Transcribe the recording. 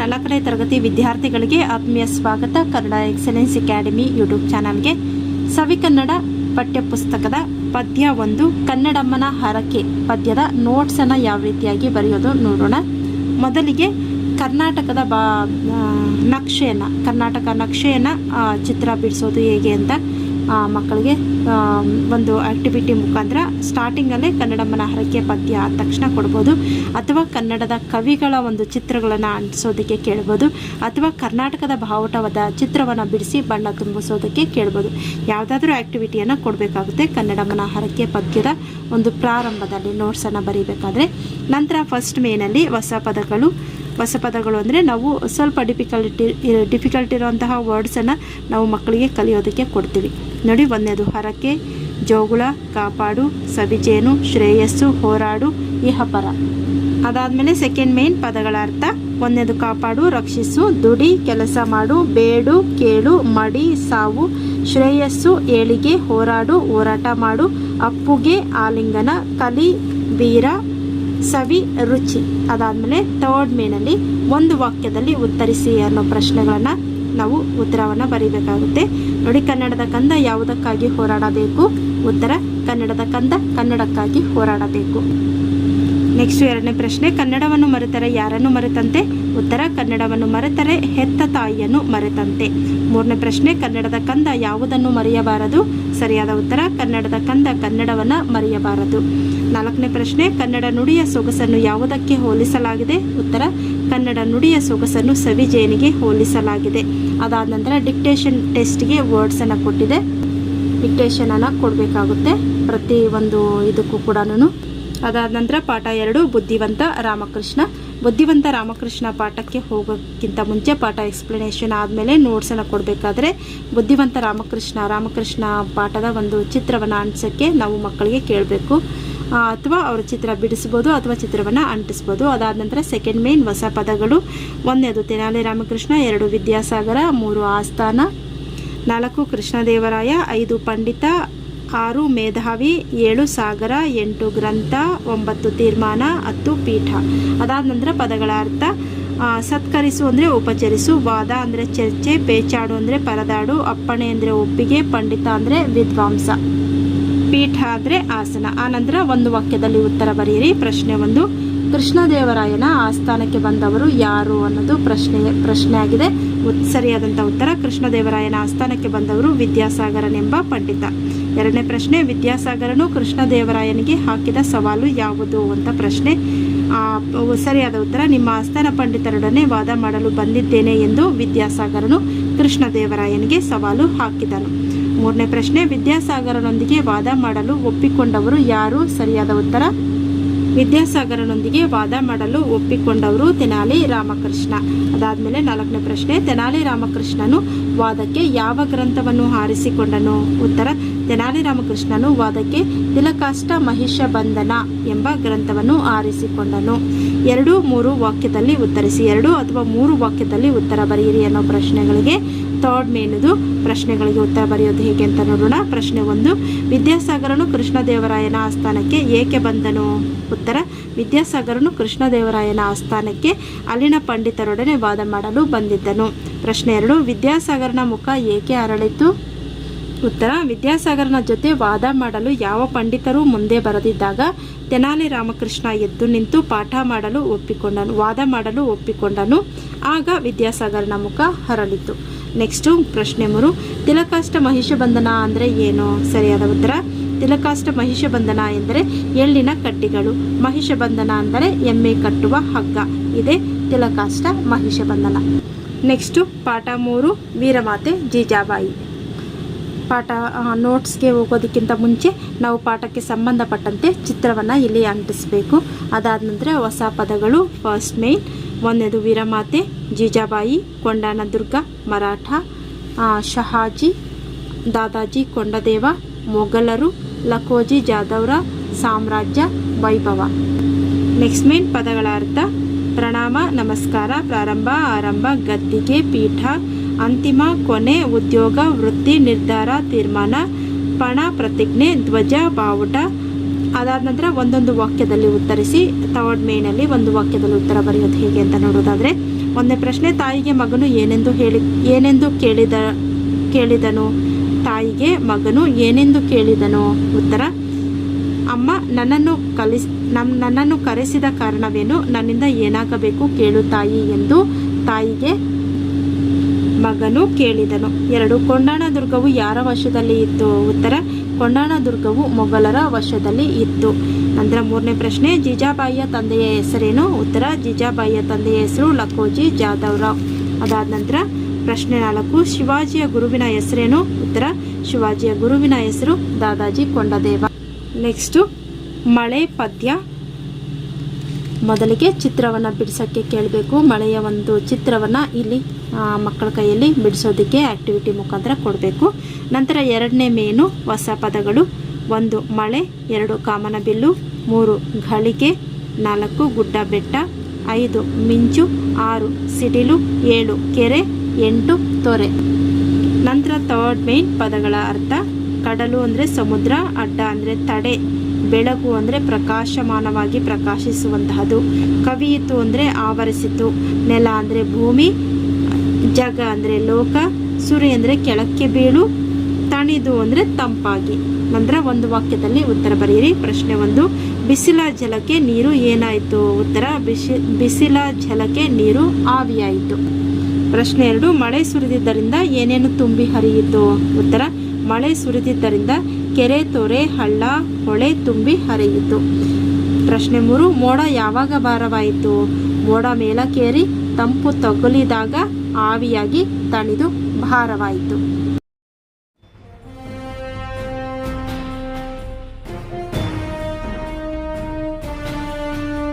ನಾಲ್ಕನೇ ತರಗತಿ ವಿದ್ಯಾರ್ಥಿಗಳಿಗೆ ಆತ್ಮೀಯ ಸ್ವಾಗತ. ಕನ್ನಡ ಎಕ್ಸಲೆನ್ಸ್ ಅಕಾಡೆಮಿ ಯೂಟ್ಯೂಬ್ ಚಾನಲ್ಗೆ ಸವಿ ಕನ್ನಡ ಪಠ್ಯಪುಸ್ತಕದ ಪದ್ಯ ಒಂದು, ಕನ್ನಡಮ್ಮನ ಹರಕೆ ಪದ್ಯದ ನೋಟ್ಸನ್ನು ಯಾವ ರೀತಿಯಾಗಿ ಬರೆಯೋದು ನೋಡೋಣ. ಮೊದಲಿಗೆ ಕರ್ನಾಟಕದ ಬಾ ನಕ್ಷೆಯನ್ನು, ಕರ್ನಾಟಕ ನಕ್ಷೆಯನ್ನು ಚಿತ್ರ ಬಿಡಿಸೋದು ಹೇಗೆ ಅಂತ ಮಕ್ಕಳಿಗೆ ಒಂದು ಆ್ಯಕ್ಟಿವಿಟಿ ಮುಖಾಂತರ ಸ್ಟಾರ್ಟಿಂಗಲ್ಲೇ ಕನ್ನಡಮ್ಮನ ಹರಕೆ ಪದ್ಯ ಆದ ತಕ್ಷಣ ಕೊಡ್ಬೋದು. ಅಥವಾ ಕನ್ನಡದ ಕವಿಗಳ ಒಂದು ಚಿತ್ರಗಳನ್ನು ಅಂಟಿಸೋದಕ್ಕೆ ಕೇಳ್ಬೋದು. ಅಥವಾ ಕರ್ನಾಟಕದ ಬಾವುಟವಾದ ಚಿತ್ರವನ್ನು ಬಿಡಿಸಿ ಬಣ್ಣ ತುಂಬಿಸೋದಕ್ಕೆ ಕೇಳ್ಬೋದು. ಯಾವುದಾದ್ರೂ ಆ್ಯಕ್ಟಿವಿಟಿಯನ್ನು ಕೊಡಬೇಕಾಗುತ್ತೆ ಕನ್ನಡಮ್ಮನ ಹರಕೆ ಪದ್ಯದ ಒಂದು ಪ್ರಾರಂಭದಲ್ಲಿ ನೋಟ್ಸನ್ನು ಬರೀಬೇಕಾದ್ರೆ. ನಂತರ ಫಸ್ಟ್ ಮೇನಲ್ಲಿ ಹೊಸ ಪದಗಳು ಹೊಸ ಪದಗಳು ಅಂದರೆ ನಾವು ಸ್ವಲ್ಪ ಡಿಫಿಕಲ್ಟಿ ಡಿಫಿಕಲ್ಟ್ ಇರುವಂತಹ ವರ್ಡ್ಸನ್ನು ನಾವು ಮಕ್ಕಳಿಗೆ ಕಲಿಯೋದಕ್ಕೆ ಕೊಡ್ತೀವಿ. ನೋಡಿ, ಒಂದನೇದು ಹರಕೆ, ಜೋಗುಳ, ಕಾಪಾಡು, ಸವಿಜೇನು, ಶ್ರೇಯಸ್ಸು, ಹೋರಾಡು, ಇಹಪರ. ಅದಾದಮೇಲೆ ಸೆಕೆಂಡ್ ಮೇನ್ ಪದಗಳ ಅರ್ಥ, ಒಂದನೇದು ಕಾಪಾಡು, ರಕ್ಷಿಸು, ದುಡಿ, ಕೆಲಸ ಮಾಡು, ಬೇಡು, ಕೇಳು, ಮಡಿ, ಸಾವು, ಶ್ರೇಯಸ್ಸು, ಏಳಿಗೆ, ಹೋರಾಡು, ಹೋರಾಟ ಮಾಡು, ಅಪ್ಪುಗೆ, ಆಲಿಂಗನ, ಕಲಿ, ವೀರ ಸವಿ, ರುಚಿ ಅದಾದಮೇಲೆ ಥರ್ಡ್ ಮೇನಲ್ಲಿ ಒಂದು ವಾಕ್ಯದಲ್ಲಿ ಉತ್ತರಿಸಿ ಅನ್ನೋ ಪ್ರಶ್ನೆಗಳನ್ನು ನಾವು ಉತ್ತರವನ್ನು ಬರೀಬೇಕಾಗುತ್ತೆ. ನೋಡಿ, ಕನ್ನಡದ ಕಂದ ಯಾವುದಕ್ಕಾಗಿ ಹೋರಾಡಬೇಕು? ಉತ್ತರ, ಕನ್ನಡದ ಕಂದ ಕನ್ನಡಕ್ಕಾಗಿ ಹೋರಾಡಬೇಕು. ನೆಕ್ಸ್ಟ್ ಎರಡನೇ ಪ್ರಶ್ನೆ, ಕನ್ನಡವನ್ನು ಮರೆತರೆ ಯಾರನ್ನು ಮರೆತಂತೆ? ಉತ್ತರ, ಕನ್ನಡವನ್ನು ಮರೆತರೆ ಹೆತ್ತ ತಾಯಿಯನ್ನು ಮರೆತಂತೆ. ಮೂರನೇ ಪ್ರಶ್ನೆ, ಕನ್ನಡದ ಕಂದ ಯಾವುದನ್ನು ಮರೆಯಬಾರದು? ಸರಿಯಾದ ಉತ್ತರ, ಕನ್ನಡದ ಕಂದ ಕನ್ನಡವನ್ನು ಮರೆಯಬಾರದು. ನಾಲ್ಕನೇ ಪ್ರಶ್ನೆ, ಕನ್ನಡ ನುಡಿಯ ಸೊಗಸನ್ನು ಯಾವುದಕ್ಕೆ ಹೋಲಿಸಲಾಗಿದೆ? ಉತ್ತರ, ಕನ್ನಡ ನುಡಿಯ ಸೊಗಸನ್ನು ಸವಿಜೇನಿಗೆ ಹೋಲಿಸಲಾಗಿದೆ. ಅದಾದ ನಂತರ ಡಿಕ್ಟೇಷನ್ ಟೆಸ್ಟ್ಗೆ ವರ್ಡ್ಸನ್ನು ಕೊಟ್ಟಿದೆ. ಡಿಕ್ಟೇಷನನ್ನು ಕೊಡಬೇಕಾಗುತ್ತೆ. ಪ್ರತಿ ಒಂದು ಇದಕ್ಕೂ ಕೂಡ ಅದಾದ ನಂತರ ಪಾಠ ಎರಡು, ಬುದ್ಧಿವಂತ ರಾಮಕೃಷ್ಣ. ಬುದ್ಧಿವಂತ ರಾಮಕೃಷ್ಣ ಪಾಠಕ್ಕೆ ಹೋಗೋಕ್ಕಿಂತ ಮುಂಚೆ ಪಾಠ ಎಕ್ಸ್ಪ್ಲನೇಷನ್ ಆದಮೇಲೆ ನೋಟ್ಸನ್ನು ಕೊಡಬೇಕಾದ್ರೆ ಬುದ್ಧಿವಂತ ರಾಮಕೃಷ್ಣ ರಾಮಕೃಷ್ಣ ಪಾಠದ ಒಂದು ಚಿತ್ರವನ್ನು ಅಂಟಿಸೋಕ್ಕೆ ನಾವು ಮಕ್ಕಳಿಗೆ ಕೇಳಬೇಕು. ಅಥವಾ ಅವರ ಚಿತ್ರ ಬಿಡಿಸ್ಬೋದು, ಅಥವಾ ಚಿತ್ರವನ್ನು ಅಂಟಿಸ್ಬೋದು. ಅದಾದ ನಂತರ ಸೆಕೆಂಡ್ ಮೇನ್ ಹೊಸ ಪದಗಳು. ಒಂದನೇದು ತೆನಾಲಿ ರಾಮಕೃಷ್ಣ, ಎರಡು ವಿದ್ಯಾಸಾಗರ, ಮೂರು ಆಸ್ಥಾನ, ನಾಲ್ಕು ಕೃಷ್ಣದೇವರಾಯ, ಐದು ಪಂಡಿತ ಆರು ಮೇಧಾವಿ ಏಳು ಸಾಗರ ಎಂಟು ಗ್ರಂಥ ಒಂಬತ್ತು ತೀರ್ಮಾನ ಹತ್ತು ಪೀಠ. ಅದಾದ ನಂತರ ಪದಗಳ ಅರ್ಥ ಸತ್ಕರಿಸು ಅಂದರೆ ಉಪಚರಿಸು, ವಾದ ಅಂದರೆ ಚರ್ಚೆ, ಪೇಚಾಡು ಅಂದರೆ ಪರದಾಡು, ಅಪ್ಪಣೆ ಅಂದರೆ ಒಪ್ಪಿಗೆ, ಪಂಡಿತ ಅಂದರೆ ವಿದ್ವಾಂಸ. ಪೀಠ ಅಂದರೆ ಆಸನ. ಆನಂತರ ಒಂದು ವಾಕ್ಯದಲ್ಲಿ ಉತ್ತರ ಬರೆಯಿರಿ. ಪ್ರಶ್ನೆ ಒಂದು, ಕೃಷ್ಣದೇವರಾಯನ ಆಸ್ಥಾನಕ್ಕೆ ಬಂದವರು ಯಾರು ಅನ್ನೋದು ಪ್ರಶ್ನೆ ಪ್ರಶ್ನೆ ಆಗಿದೆ ಸರಿಯಾದಂಥ ಉತ್ತರ ಕೃಷ್ಣದೇವರಾಯನ ಆಸ್ಥಾನಕ್ಕೆ ಬಂದವರು ವಿದ್ಯಾಸಾಗರನೆಂಬ ಪಂಡಿತ. ಎರಡನೇ ಪ್ರಶ್ನೆ, ವಿದ್ಯಾಸಾಗರನು ಕೃಷ್ಣದೇವರಾಯನಿಗೆ ಹಾಕಿದ ಸವಾಲು ಯಾವುದು ಅಂತ ಪ್ರಶ್ನೆ. ಸರಿಯಾದ ಉತ್ತರ, ನಿಮ್ಮ ಆಸ್ಥಾನ ಪಂಡಿತರೊಡನೆ ವಾದ ಮಾಡಲು ಬಂದಿದ್ದೇನೆ ಎಂದು ವಿದ್ಯಾಸಾಗರನು ಕೃಷ್ಣದೇವರಾಯನಿಗೆ ಸವಾಲು ಹಾಕಿದನು. ಮೂರನೇ ಪ್ರಶ್ನೆ, ವಿದ್ಯಾಸಾಗರನೊಂದಿಗೆ ವಾದ ಮಾಡಲು ಒಪ್ಪಿಕೊಂಡವರು ಯಾರು? ಸರಿಯಾದ ಉತ್ತರ ವಿದ್ಯಾಸಾಗರನೊಂದಿಗೆ ವಾದ ಮಾಡಲು ಒಪ್ಪಿಕೊಂಡವರು ತೆನಾಲಿ ರಾಮಕೃಷ್ಣ. ಅದಾದಮೇಲೆ ನಾಲ್ಕನೇ ಪ್ರಶ್ನೆ, ತೆನಾಲಿ ರಾಮಕೃಷ್ಣನು ವಾದಕ್ಕೆ ಯಾವ ಗ್ರಂಥವನ್ನು ಹಾರಿಸಿಕೊಂಡನು? ಉತ್ತರ, ತೆನಾಲಿ ರಾಮಕೃಷ್ಣನು ವಾದಕ್ಕೆ ತಿಲಕಾಷ್ಟ ಮಹಿಷ ಬಂಧನ ಎಂಬ ಗ್ರಂಥವನ್ನು ಆರಿಸಿಕೊಂಡನು ಎರಡು, ಮೂರು ವಾಕ್ಯದಲ್ಲಿ ಉತ್ತರಿಸಿ, ಎರಡು ಅಥವಾ ಮೂರು ವಾಕ್ಯದಲ್ಲಿ ಉತ್ತರ ಬರೆಯಿರಿ ಅನ್ನೋ ಪ್ರಶ್ನೆಗಳಿಗೆ ಥರ್ಡ್ ಮೇನದು ಪ್ರಶ್ನೆಗಳಿಗೆ ಉತ್ತರ ಬರೆಯೋದು ಹೇಗೆ ಅಂತ ನೋಡೋಣ. ಪ್ರಶ್ನೆ ಒಂದು, ವಿದ್ಯಾಸಾಗರನು ಕೃಷ್ಣದೇವರಾಯನ ಆಸ್ಥಾನಕ್ಕೆ ಏಕೆ ಬಂದನು? ಉತ್ತರ, ವಿದ್ಯಾಸಾಗರನು ಕೃಷ್ಣದೇವರಾಯನ ಆಸ್ಥಾನಕ್ಕೆ ಅಲ್ಲಿನ ಪಂಡಿತರೊಡನೆ ವಾದ ಮಾಡಲು ಬಂದಿದ್ದನು. ಪ್ರಶ್ನೆ ಎರಡು, ವಿದ್ಯಾಸಾಗರನ ಮುಖ ಏಕೆ ಅರಳಿತು? ಉತ್ತರ, ವಿದ್ಯಾಸಾಗರನ ಜೊತೆ ವಾದ ಮಾಡಲು ಯಾವ ಪಂಡಿತರೂ ಮುಂದೆ ಬರದಿದ್ದಾಗ ತೆನಾಲಿ ರಾಮಕೃಷ್ಣ ಎದ್ದು ನಿಂತು ಪಾಠ ಮಾಡಲು ಒಪ್ಪಿಕೊಂಡನು, ವಾದ ಮಾಡಲು ಒಪ್ಪಿಕೊಂಡನು. ಆಗ ವಿದ್ಯಾಸಾಗರನ ಮುಖ ಹರಳಿತು. ನೆಕ್ಸ್ಟು ಪ್ರಶ್ನೆ ಮೂರು, ತಿಲಕಾಷ್ಟ ಮಹಿಷ ಬಂಧನ ಅಂದರೆ ಏನು? ಸರಿಯಾದ ಉತ್ತರ, ತಿಲಕಾಷ್ಟ ಮಹಿಷ ಬಂಧನ ಎಂದರೆ ಎಳ್ಳಿನ ಕಡ್ಡಿಗಳು ಮಹಿಷ ಬಂಧನ ಅಂದರೆ ಎಮ್ಮೆ ಕಟ್ಟುವ ಹಗ್ಗ. ಇದೇ ತಿಲಕಾಷ್ಟ ಮಹಿಷ ಬಂಧನ. ನೆಕ್ಸ್ಟು ಪಾಠ ಮೂರು, ವೀರಮಾತೆ ಜೀಜಾಬಾಯಿ. ಪಾಠ ನೋಟ್ಸ್ಗೆ ಹೋಗೋದಕ್ಕಿಂತ ಮುಂಚೆ ನಾವು ಪಾಠಕ್ಕೆ ಸಂಬಂಧಪಟ್ಟಂತೆ ಚಿತ್ರವನ್ನು ಇಲ್ಲಿ ಅಂಟಿಸಬೇಕು. ಅದಾದ ನಂತರ ಹೊಸ ಪದಗಳು ಫಸ್ಟ್ ಮೇನ್ ಒಂದನೇದು ವೀರಮಾತೆ, ಜೀಜಾಬಾಯಿ ಕೊಂಡಾನ ದುರ್ಗ ಮರಾಠ ಶಹಾಜಿ, ದಾದಾಜಿ, ಕೊಂಡದೇವ, ಮೊಘಲರು ಲಕೋಜಿ ಜಾಧವ್ರ, ಸಾಮ್ರಾಜ್ಯ, ವೈಭವ. ನೆಕ್ಸ್ಟ್ ಮೇನ್ ಪದಗಳ ಅರ್ಥ, ಪ್ರಣಾಮ, ನಮಸ್ಕಾರ, ಪ್ರಾರಂಭ, ಆರಂಭ, ಗದ್ದಿಗೆ, ಪೀಠ, ಅಂತಿಮ, ಕೊನೆ, ಉದ್ಯೋಗ, ವೃತ್ತಿ, ನಿರ್ಧಾರ, ತೀರ್ಮಾನ, ಪಣ, ಪ್ರತಿಜ್ಞೆ, ಧ್ವಜ, ಬಾವುಟ ಅದಾದ ನಂತರ ಒಂದೊಂದು ವಾಕ್ಯದಲ್ಲಿ ಉತ್ತರಿಸಿ, ಥರ್ಡ್ ಮೇನಲ್ಲಿ ಒಂದು ವಾಕ್ಯದಲ್ಲಿ ಉತ್ತರ ಬರೆಯೋದು ಹೇಗೆ ಅಂತ ನೋಡೋದಾದರೆ ಒಂದನೇ ಪ್ರಶ್ನೆ, ತಾಯಿಗೆ ಮಗನು ಏನೆಂದು ಹೇಳಿ, ಏನೆಂದು ಕೇಳಿದ, ಕೇಳಿದನು? ತಾಯಿಗೆ ಮಗನು ಏನೆಂದು ಕೇಳಿದನು? ಉತ್ತರ, ಅಮ್ಮ, ನನ್ನನ್ನು ಕಲಿಸ್ ನಮ್ಮ ನನ್ನನ್ನು ಕರೆಸಿದ ಕಾರಣವೇನು? ನನ್ನಿಂದ ಏನಾಗಬೇಕು ಕೇಳು ತಾಯಿ ಎಂದು ತಾಯಿಗೆ ಮಗನು ಕೇಳಿದನು. ಎರಡು, ಕೊಂಡಾಣ ದುರ್ಗವು ಯಾರ ವಶದಲ್ಲಿ ಇತ್ತು? ಉತ್ತರ ಕೊಂಡಾಣ ದುರ್ಗವು ಮೊಘಲರ ವಶದಲ್ಲಿ ಇತ್ತು. ನಂತರ ಮೂರನೇ ಪ್ರಶ್ನೆ, ಜಿಜಾಬಾಯಿಯ ತಂದೆಯ ಹೆಸರೇನು? ಉತ್ತರ, ಜಿಜಾಬಾಯಿಯ ತಂದೆಯ ಹೆಸರು ಲಕೋಜಿ ಜಾಧವ್ರಾವ್ ಅದಾದ ನಂತರ ಪ್ರಶ್ನೆ ನಾಲ್ಕು, ಶಿವಾಜಿಯ ಗುರುವಿನ ಹೆಸರೇನು? ಉತ್ತರ, ಶಿವಾಜಿಯ ಗುರುವಿನ ಹೆಸರು ದಾದಾಜಿ ಕೊಂಡದೇವ. ನೆಕ್ಸ್ಟು, ಮಳೆ ಪದ್ಯ. ಮೊದಲಿಗೆ ಚಿತ್ರವನ್ನು ಬಿಡಿಸೋಕ್ಕೆ ಕೇಳಬೇಕು. ಮಳೆಯ ಒಂದು ಚಿತ್ರವನ್ನು ಇಲ್ಲಿ ಮಕ್ಕಳ ಕೈಯಲ್ಲಿ ಬಿಡಿಸೋದಕ್ಕೆ ಆ್ಯಕ್ಟಿವಿಟಿ ಮುಖಾಂತರ ಕೊಡಬೇಕು. ನಂತರ ಎರಡನೇ ಮೇನು ಹೊಸ ಪದಗಳು. ಒಂದು ಮಳೆ, ಎರಡು ಕಾಮನಬಿಲ್ಲು ಮೂರು ಘಳಿಗೆ, ನಾಲ್ಕು ಗುಡ್ಡ ಬೆಟ್ಟ, ಐದು ಮಿಂಚು, ಆರು ಸಿಡಿಲು, ಏಳು ಕೆರೆ, ಎಂಟು ತೊರೆ. ನಂತರ ಥರ್ಡ್ ಮೇನ್ ಪದಗಳ ಅರ್ಥ, ಕಡಲು ಅಂದರೆ ಸಮುದ್ರ, ಅಡ್ಡ ಅಂದರೆ ತಡೆ ಬೆಳಕು ಅಂದರೆ ಪ್ರಕಾಶಮಾನವಾಗಿ ಪ್ರಕಾಶಿಸುವಂತಹದು. ಕವಿಯಿತು ಅಂದರೆ ಆವರಿಸಿತು, ನೆಲ ಅಂದರೆ ಭೂಮಿ ಜಗ ಅಂದರೆ ಲೋಕ, ಸುರಿ ಅಂದರೆ ಕೆಳಕ್ಕೆ ಬೀಳು, ತಣಿದು ಅಂದರೆ ತಂಪಾಗಿ. ನಂತರ ಒಂದು ವಾಕ್ಯದಲ್ಲಿ ಉತ್ತರ ಬರೆಯಿರಿ. ಪ್ರಶ್ನೆ ಒಂದು, ಬಿಸಿಲ ಜಲಕ್ಕೆ ನೀರು ಏನಾಯಿತು? ಉತ್ತರ, ಬಿಸಿ, ಬಿಸಿಲ ಜಲಕ್ಕೆ ನೀರು ಆವಿಯಾಯಿತು. ಪ್ರಶ್ನೆ ಎರಡು, ಮಳೆ ಸುರಿದಿದ್ದರಿಂದ ಏನೇನು ತುಂಬಿ ಹರಿಯಿತು? ಉತ್ತರ, ಮಳೆ ಸುರಿದಿದ್ದರಿಂದ ಕೆರೆ, ತೊರೆ, ಹಳ್ಳ, ಹೊಳೆ ತುಂಬಿ ಹರಿಯಿತು. ಪ್ರಶ್ನೆ ಮೂರು, ಮೋಡ ಯಾವಾಗ ಭಾರವಾಯಿತು? ಮೋಡ ಮೇಲಕ್ಕೇರಿ ತಂಪು ತಗುಲಿದಾಗ ಆವಿಯಾಗಿ ತಣಿದು ಭಾರವಾಯಿತು.